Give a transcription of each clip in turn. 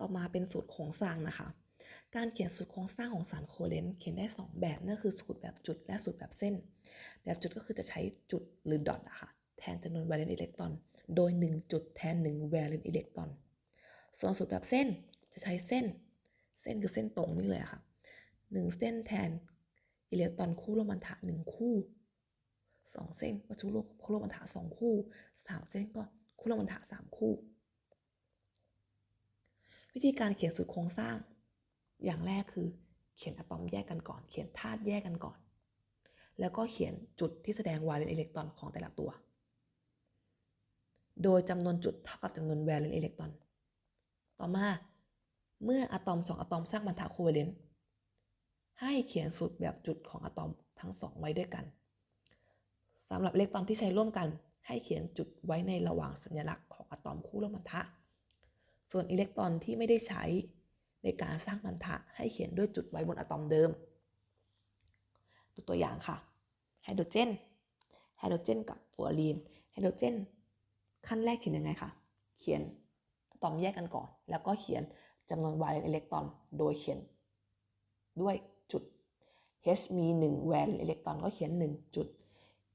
ต่อมาเป็นสูตรโครงสร้างนะคะ การเขียนสูตรโครงสร้างของสารโคเลนเขียนได้ 2 แบบนั่นคือสูตรแบบจุดและสูตรแบบเส้น แบบจุดก็คือจะใช้จุดหรือดอทอะค่ะแทนจำนวนแวเลนอิเล็กตรอน โดย 1 จุดแทน1แวเลนอิเล็กตรอน ส่วนสูตรแบบเส้นจะใช้เส้น เส้นคือเส้นตรงนี่เลยอะค่ะ 1 เส้นแทนอิเล็กตรอนคู่ร่วมอันถะ1คู่ 2 เส้นก็คู่ร่วมคู่ร่วมอันถะ2คู่ 3 เส้นก็คู่ร่วมอันถะ3คู่ วิธีการเขียนสูตรโครงสร้าง อย่างแรกคือ เขียนอะตอมแยกกันก่อน เขียนธาตุแยกกันก่อน แล้วก็เขียนจุดที่แสดงวาเลนอิเล็กตรอนของแต่ละตัว โดยจำนวนจุดเท่ากับจำนวนแวเลนอิเล็กตรอน ต่อมา เมื่ออะตอมสองอะตอมสร้างพันธะโคเวเลนต์ให้เขียนสูตรแบบจุดของอะตอมทั้งสองไว้ด้วยกันสำหรับอิเล็กตรอนที่ใช้ร่วมกัน ให้เขียนจุดไว้ในระหว่างสัญลักษณ์ของอะตอมคู่ร่วมพันธะ ส่วนอิเล็กตรอนที่ไม่ได้ใช้ในการสร้างพันธะให้เขียนด้วยจุดไว้บนอะตอมเดิมดูตัวอย่างค่ะ ไฮโดรเจน ไฮโดรเจนกับฟลูออรีน ไฮโดรเจน ขั้นแรกเขียนยังไงคะ เขียนอะตอมแยกกันก่อน แล้วก็เขียนจำนวนวาเลนอิเล็กตรอน โดยเขียนด้วยจุด H มี 1 แวลนอิเล็กตรอนก็เขียน 1 จุด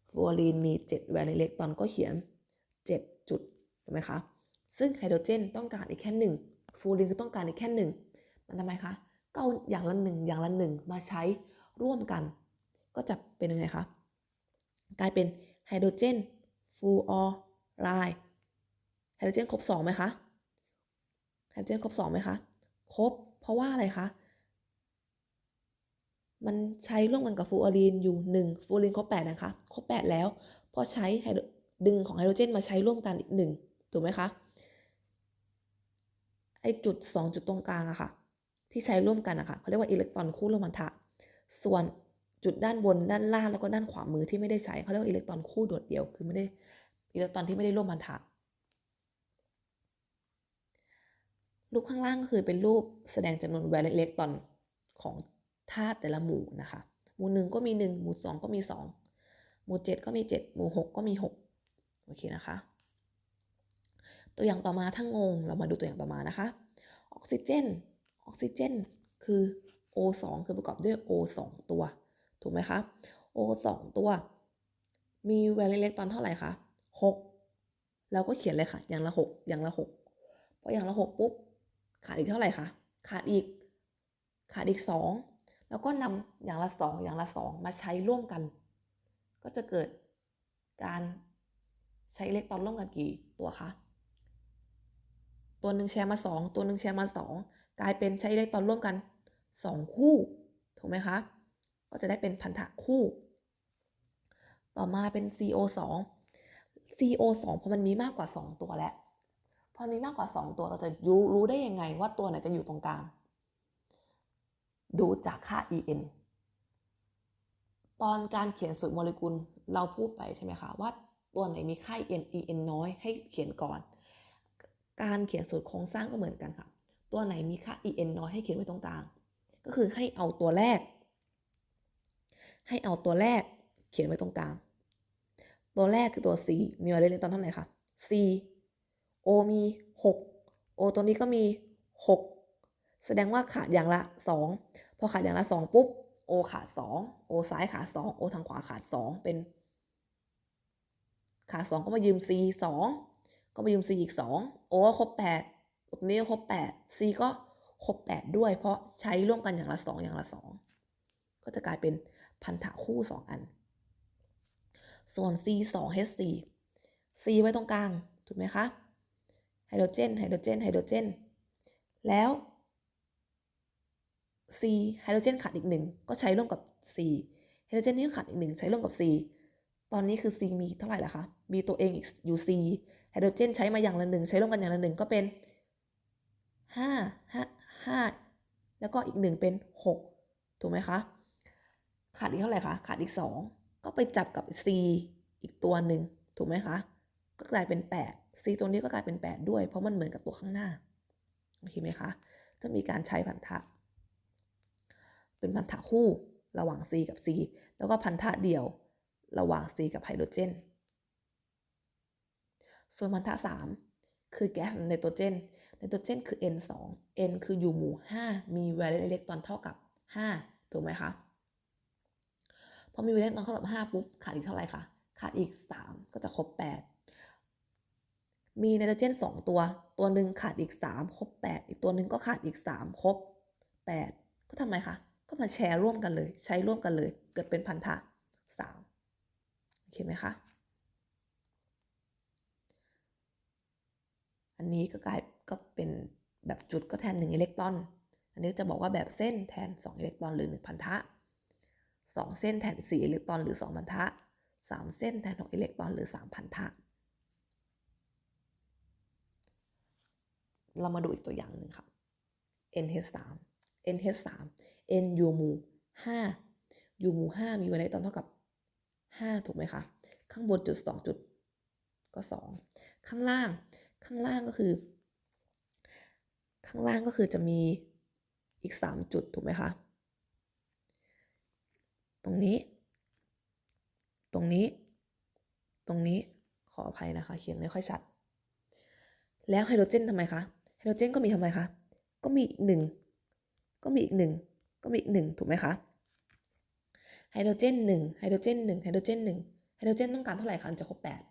ฟลูออรีนมี 7 แวลนอิเล็กตรอนก็เขียน 7 จุด ถูกไหมคะ ซึ่งไฮโดรเจนต้องการอีกแค่หนึ่งฟูรีนก็ต้องการอีกแค่หนึ่งมันทำไมคะก็เอาอย่างละหนึ่งอย่างละหนึ่งมาใช้ร่วมกัน ก็จะเป็นยังไงคะกลายเป็นไฮโดรเจนฟูออไรไฮโดรเจนครบสองไหมคะไฮโดรเจนครบสองไหมคะครบเพราะว่าอะไรคะมันใช้ร่วมกันกับฟูออรีนอยู่ 1 ฟูออรีนครบ8นะคะครบ8แล้วพอใช้ดรดึงของไฮโดรเจนมาใช้ร่วมกันอีก1ถูกไหมคะ ไอจุด 2 จุดตรงกลางอะค่ะ ที่ใช้ร่วมกันอะค่ะเขาเรียกว่าอิเล็กตรอนคู่ร่วมพันธะส่วนจุดด้านบนด้านล่างแล้วก็ด้านขวามือที่ไม่ได้ใช้เขาเรียกว่าอิเล็กตรอนคู่โดดเดี่ยวคือไม่ได้อิเล็กตรอนที่ไม่ได้ร่วมพันธะรูปข้างล่างก็คือเป็นรูปแสดงจำนวนแวลนอิเล็กตรอนของธาตุแต่ละหมู่นะคะ หมู่หนึ่งก็มีหนึ่งหมู่สองก็มีสองหมู่เจ็ดก็มีเจ็ดหมู่หกก็มีหกโอเคนะคะ ตัวอย่างต่อมาถ้างง เรามาดูตัวอย่างต่อมานะคะ ออกซิเจน ออกซิเจน คือ O2 คือประกอบด้วย O 2 ตัว ถูกไหมคะ O 2 ตัว มีแวลนอิเล็กตรอนเท่าไหร่คะ 6 เราก็เขียนเลยค่ะ อย่างละ 6 อย่างละ 6 พออย่างละ 6 ปุ๊บ ขาดอีกเท่าไหร่คะ ขาดอีก ขาดอีก 2 แล้วก็นำอย่างละ 2 อย่างละ 2 มาใช้ร่วมกัน ก็จะเกิดการใช้อิเล็กตรอนร่วมกันกี่ตัวคะ ตัวหนึ่งแชร์มา 2 ตัวหนึ่งแชร์มา 2 กลายเป็นใช้อิเล็กตอนร่วมกัน 2 คู่ ถูกไหมคะ ก็จะได้เป็นพันธะคู่ ต่อมาเป็น CO2 CO2 พอมันมีมากกว่า 2 ตัวแล้ว พอมีมากกว่า 2 ตัวเราจะรู้รู้ได้ยังไงว่าตัวไหนจะอยู่ตรงกลาง ดูจากค่า En ตอนการเขียนสูตรโมเลกุลเราพูดไปใช่ไหมคะว่าตัวไหนมีค่า En En น้อยให้เขียนก่อน การเขียนสูตรโครงสร้างก็เหมือนกันค่ะ ตัวไหนมีค่า En น้อยให้เขียนไว้ตรงกลาง ก็คือให้เอาตัวแรก ให้เอาตัวแรกเขียนไว้ตรงกลาง ตัวแรกคือตัว C มีวาเลนอิเล็กตอนเท่าไหร่คะ C O มี 6 O ตัวนี้ก็มี 6 แสดงว่าขาดอย่างละ 2 พอขาดอย่างละ 2 ปุ๊บ O ขาด 2 O ซ้ายขาด 2 O ทางขวาขาด 2 เป็น ขาด 2 ก็มายืม C 2 ก็มายืม C อีก 2 O ก็ครบ8ตัวนี้ก็ครบ 8 C ก็ครบ 8 ด้วย เพราะใช้ร่วมกันอย่างละ 2 อย่างละ 2 ก็จะกลายเป็นพันธะคู่ 2 อัน ส่วน C 2 H 4 C ไว้ตรงกลาง ถูกไหมคะไฮโดรเจนไฮโดรเจนไฮโดรเจน แล้ว C ไฮโดรเจนขาดอีกหนึ่งก็ใช้ร่วมกับ C ไฮโดรเจนนี้ขาดอีกหนึ่งใช้ร่วมกับ C ตอนนี้คือ C มีเท่าไหร่ละคะ มีตัวเองอีกอยู่ C ไฮโดรเจนใช้มาอย่างละหนึ่งใช้ร่วมกันอย่างละหนึ่งก็เป็นห้าห้าห้าแล้วก็อีกหนึ่งเป็นหกถูกไหมคะขาดอีกเท่าไหร่คะขาดอีกสองก็ไปจับกับ C อีกตัวหนึ่งถูกไหมคะก็กลายเป็น 8 C ตัวนี้ก็กลายเป็น 8 ด้วย เพราะมันเหมือนกับตัวข้างหน้าโอเคไหมคะจะมีการใช้พันธะ เป็นพันธะคู่ระหว่าง C กับ C แล้วก็พันธะเดี่ยวระหว่าง C กับไฮโดรเจน ส่วนพันธะ3คือแก๊สไนโตรเจนไนโตรเจนคือ n 2 n คืออยู่หมู่ 5 มีแวลอิเล็กตรอนเท่ากับ 5 ถูกไหมคะ พอมีแวลอิเล็กตรอนเท่ากับ 5 ปุ๊บ ขาดอีกเท่าไหร่คะ ขาดอีก 3 ก็จะครบ 8 มีไนโตรเจน 2 ตัว ตัวหนึ่งขาดอีก 3 ครบ 8 อีกตัวหนึ่งก็ขาดอีก 3 ครบ 8 ก็ทำไมคะ ก็มาแชร์ร่วมกันเลย ใช้ร่วมกันเลย เกิดเป็นพันธะ3โอเคไหมคะ นี้ก็กลายก็เป็นแบบจุดก็แทน 1 อิเล็กตรอน อันนี้จะบอกว่าแบบเส้นแทน 2 อิเล็กตรอนหรือ 1 พันธะ 2 เส้นแทน 4 อิเล็กตรอนหรือ 2 พันธะ 3 เส้นแทน 6 อิเล็กตรอนหรือ 3 พันธะ เรามาดูอีกตัวอย่างหนึ่งค่ะ NH3 NH3 N ยูมู5ยูมู5มีไวเลตตอนเท่ากับ 5 ถูกไหมคะ ข้างบนจุด 2 จุดก็ 2 ข้างล่าง ข้างล่างก็คือ ข้างล่างก็คือจะมีอีก 3 จุดถูกไหมคะ ตรงนี้ ตรงนี้ ตรงนี้ ขออภัยนะคะ เขียนไม่ค่อยชัด แล้วไฮโดรเจนทำไมคะ ไฮโดรเจนก็มีทำไมคะ ก็มีอีกหนึ่ง ก็มีอีกหนึ่ง ก็มีอีกหนึ่งถูกไหมคะ ไฮโดรเจนหนึ่งไฮโดรเจนหนึ่งไฮโดรเจนหนึ่งไฮโดรเจนต้องการเท่าไหร่คะจะครบแปด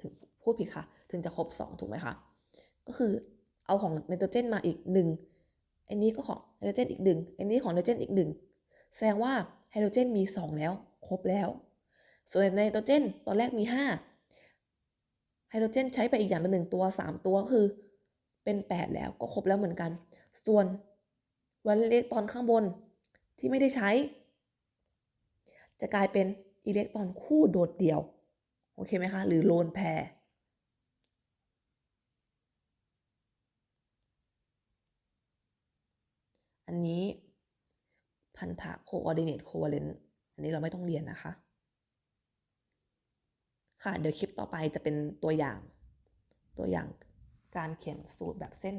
ถึงพูดผิดค่ะ ถึงจะครบสองถูกไหมคะ ก็คือเอาของไนโตรเจนมาอีกหนึ่งอันนี้ก็ของไฮโดรเจนอีกหนึ่งอันนี้ของไนโตรเจนอีกหนึ่งแสดงว่าไฮโดรเจนมีสองแล้ว ครบแล้ว ส่วนไนโตรเจนตอนแรกมีห้าไฮโดรเจนใช้ไปอีกอย่างละหนึ่งตัวสามตัวก็คือเป็นแปดแล้วก็ครบแล้วเหมือนกัน ส่วนวันเล็กตอนข้างบนที่ไม่ได้ใช้ จะกลายเป็นอิเล็กตรอนคู่โดดเดี่ยว โอเคไหมคะ หรือโลนแพร อันนี้พันธะ coordinate covalent อันนี้เราไม่ต้องเรียนนะคะ ค่ะ เดี๋ยวคลิปต่อไปจะเป็นตัวอย่าง ตัวอย่างการเขียนสูตรแบบเส้นแบ